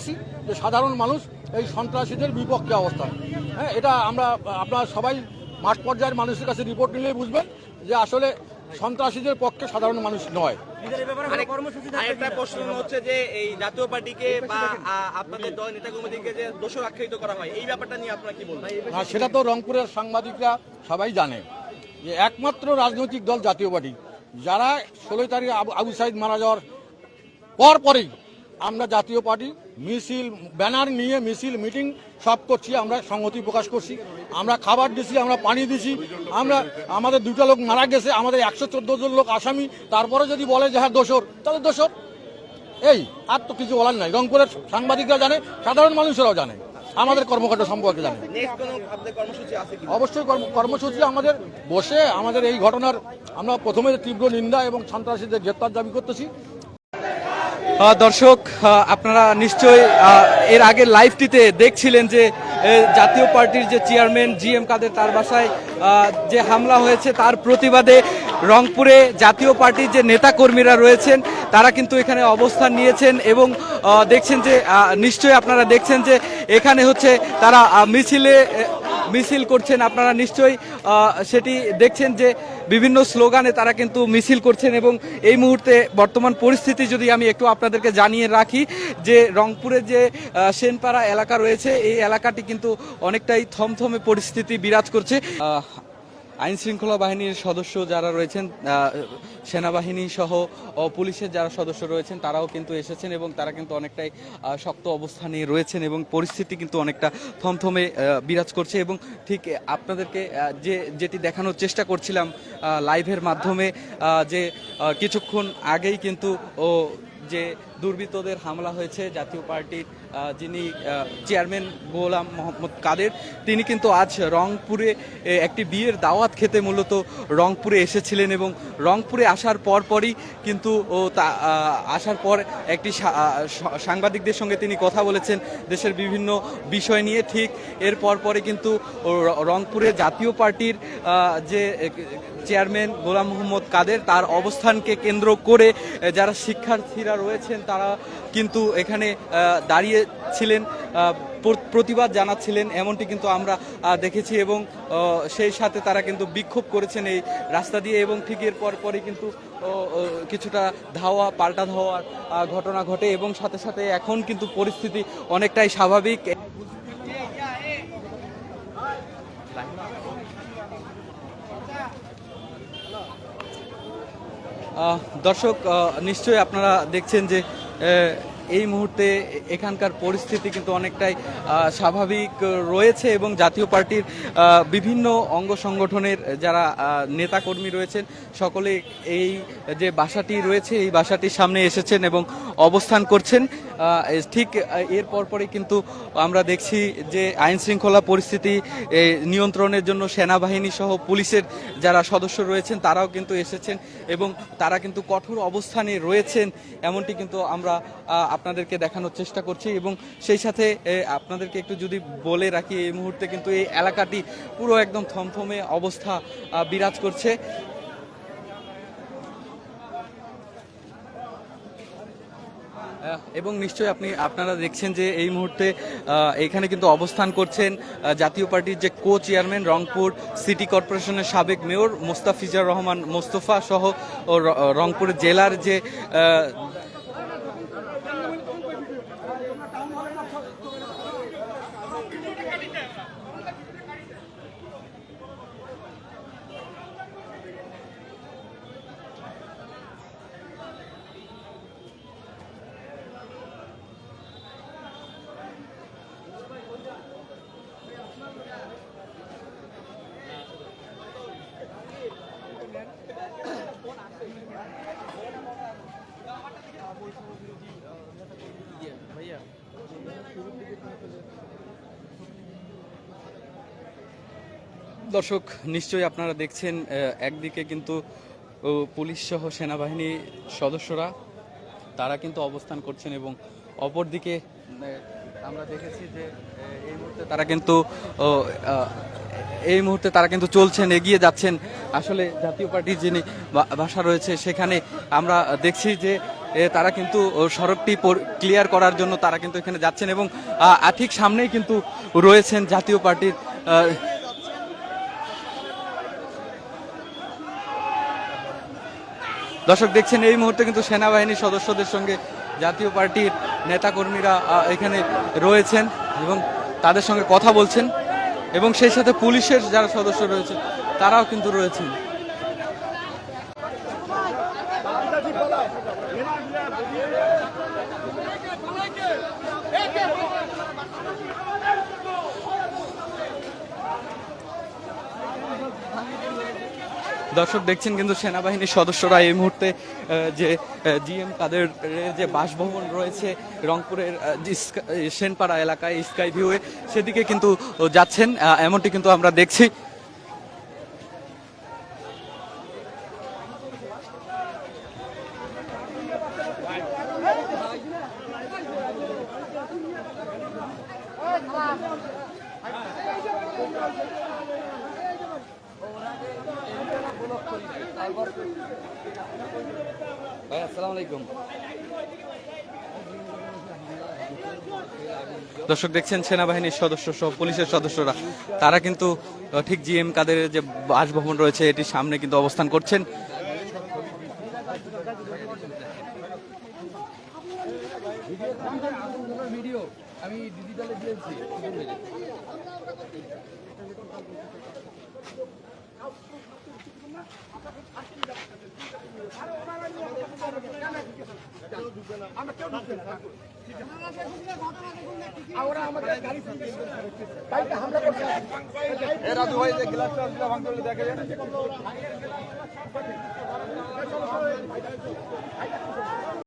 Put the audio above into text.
আসি যে সাধারণ মানুষ এই সন্ত্রাসীদের বিপক্ষে অবস্থান। হ্যাঁ এটা আমরা আপনারা সবাই মাঠ পর্যায়ের মানুষের কাছে রিপোর্ট নিলেই বুঝবেন যে আসলে সন্ত্রাসীদের পক্ষে সাধারণ মানুষ নয়। আরেকটা প্রশ্ন হচ্ছে যে এই জাতীয় পার্টিকে বা আপনাদের দল নেতা কর্মীদেরকে যে দোষর আখ্যায়িত করা হয় এই ব্যাপারটা নিয়ে আপনারা কি বলবেন? আর সেটা তো রংপুরের সাংবাদিকরা সবাই জানে যে একমাত্র রাজনৈতিক দল জাতীয় পার্টি। যারা ষোলোই তারিখে আবু আবু সাইদ মারা যাওয়ার পর পরেই আমরা জাতীয় পার্টি মিছিল ব্যানার নিয়ে মিছিল মিটিং সব করছি আমরা সংহতি প্রকাশ করছি। আমরা খাবার দিছি আমরা পানি দিছি আমরা আমাদের দুটো লোক মারা গেছে আমাদের একশো চোদ্দ জন লোক আসামি। তারপরে যদি বলে যে হ্যাঁ দোষর তাহলে দোষর। এই আর তো কিছু বলার নাই। রংপুরের সাংবাদিকরা জানে সাধারণ মানুষেরাও জানে আমাদের কর্মকাণ্ড সম্পর্কে জানে। অবশ্যই কর্ম- কর্মসূচি আমাদের বসে আমাদের এই ঘটনার আমরা প্রথমে তীব্র নিন্দা এবং সন্ত্রাসীদের গ্রেপ্তার দাবি করতেছি। দর্শক আপনারা নিশ্চয়ই এর আগে লাইভটিতে দেখছিলেন যে জাতীয় পার্টির যে চেয়ারম্যান জি এম কাদের তার বাসায় যে হামলা হয়েছে তার প্রতিবাদে রংপুরে জাতীয় পার্টির যে নেতাকর্মীরা রয়েছেন, তারা কিন্তু এখানে অবস্থান নিয়েছেন এবং দেখছেন যে নিশ্চয়ই আপনারা দেখছেন যে, এখানে হচ্ছে তারা মিছিলে মিছিল করছেন, আপনারা নিশ্চয়ই সেটি দেখছেন যে বিভিন্ন স্লোগানে তারা কিন্তু মিছিল করছেন এবং এই মুহূর্তে বর্তমান পরিস্থিতি যদি আমি একটু আপনাদেরকে জানিয়ে রাখি যে রংপুরের যে সেনপাড়া এলাকা রয়েছে, এই এলাকাটি কিন্তু অনেকটাই থমথমে পরিস্থিতি বিরাজ করছে। আইন শৃঙ্খলা বাহিনীর সদস্য যারা রয়েছেন সেনাবাহিনী সহ পুলিশের যারা সদস্য রয়েছেন, তারাও কিন্তু এসেছেন এবং তারা কিন্তু অনেকটাই শক্ত অবস্থানে রয়েছেন এবং পরিস্থিতি কিন্তু অনেকটা থমথমে বিরাজ করছে এবং ঠিক আপনাদেরকে যে, যেটি দেখানোর চেষ্টা করছিলাম লাইভের মাধ্যমে যে কিছুক্ষণ আগেই কিন্তু, ও যে দুর্বৃত্তদের হামলা হয়েছে, জাতীয় পার্টির যিনি চেয়ারম্যান গোলাম মোহাম্মদ কাদের তিনি কিন্তু আজ রংপুরে একটি বিয়ের দাওয়াত খেতে মূলত রংপুরে এসেছিলেন এবং রংপুরে আসার পর পরই কিন্তু ও তা আসার পর একটি সাংবাদিকদের সঙ্গে তিনি কথা বলেছেন দেশের বিভিন্ন বিষয় নিয়ে। ঠিক এর পর কিন্তু রংপুরে জাতীয় পার্টির যে চেয়ারম্যান গোলাম মোহাম্মদ কাদের তার অবস্থানকে কেন্দ্র করে যারা শিক্ষার্থীরা রয়েছেন তারা কিন্তু এখানে আহ, প্র- প্রতিবাদ জানাচ্ছিলেন, এমনটি কিন্তু আমরা দেখেছি এবং সেই সাথে তারা কিন্তু বিক্ষোভ করেছেন এই রাস্তা দিয়ে এবং ঠিক এর পর পরে কিন্তু কিছুটা ধাওয়া, পাল্টা ধাওয়ার ঘটনা ঘটে এবং সাথে সাথে এখন কিন্তু পরিস্থিতি অনেকটাই স্বাভাবিক। দর্শক নিশ্চয়ই আপনারা দেখছেন যে এই মুহূর্তে এখানকার পরিস্থিতি কিন্তু অনেকটাই স্বাভাবিক রয়েছে এবং জাতীয় পার্টির বিভিন্ন অঙ্গ সংগঠনের যারা নেতাকর্মী রয়েছেন, সকলে এই যে বাসাটি রয়েছে, এই বাসাটির সামনে এসেছেন এবং অবস্থান করছেন। ঠিক এর পরপরই কিন্তু আমরা দেখছি যে আইন শৃঙ্খলা পরিস্থিতি নিয়ন্ত্রণের জন্য সেনাবাহিনী সহ পুলিশের যারা সদস্য রয়েছেন, তারাও কিন্তু এসেছেন এবং তারা কিন্তু কঠোর অবস্থানে রয়েছেন। এমনটি কিন্তু আমরা আপনাদেরকে দেখানোর চেষ্টা করছি এবং সেই সাথে আপনাদেরকে একটু যদি বলে রাখি, এই মুহূর্তে কিন্তু এই এলাকাটি পুরো একদম থমথমে অবস্থা বিরাজ করছে। এবং নিশ্চয়ই আপনি, আপনারা দেখছেন যে এই মুহূর্তে এখানে কিন্তু অবস্থান করছেন জাতীয় পার্টির যে কো চেয়ারম্যান রংপুর সিটি কর্পোরেশনের সাবেক মেয়র মোস্তাফিজার রহমান মোস্তফা সহ রংপুর জেলার যে দর্শক, নিশ্চয়ই আপনারা দেখছেন একদিকে কিন্তু পুলিশ সহ সেনাবাহিনী সদস্যরা, তারা কিন্তু অবস্থান করছেন এবং অপরদিকে আমরা দেখেছি যে এই মুহূর্তে তারা কিন্তু এই মুহূর্তে তারা কিন্তু চলছেন, এগিয়ে যাচ্ছেন। আসলে জাতীয় পার্টির যিনি ভাষা রয়েছে, সেখানে আমরা দেখছি যে তারা কিন্তু সড়কটি ক্লিয়ার করার জন্য তারা কিন্তু এখানে যাচ্ছেন এবং ঠিক সামনেই কিন্তু রয়েছেন জাতীয় পার্টির দর্শক, দেখছেন, এই মুহূর্তে কিন্তু সেনাবাহিনীর সদস্যদের সঙ্গে জাতীয় পার্টির নেতাকর্মীরা এখানে রয়েছেন এবং তাদের সঙ্গে কথা বলছেন এবং সেই সাথে পুলিশের যারা সদস্য রয়েছে, তারাও কিন্তু রয়েছেন। দর্শক দেখছেন কিন্তু সেনাবাহিনীর সদস্যরা এই মুহূর্তে যে জিএম কাদের যে বাসভবন রয়েছে রংপুরের সেনপাড়া এলাকায়, স্কাই ভিউয়ে, সেদিকে কিন্তু যাচ্ছেন এমনটি কিন্তু আমরা দেখছি। আলাইকুম। দর্শক, দেখছেন সেনাবাহিনীর সদস্য সহ পুলিশের সদস্যরা। তারা কিন্তু ঠিক জি এম কাদের যে বাসভবন রয়েছে, এটির সামনে কিন্তু অবস্থান করছেন। আমি ডিজিটালে দিয়েছি এরা দু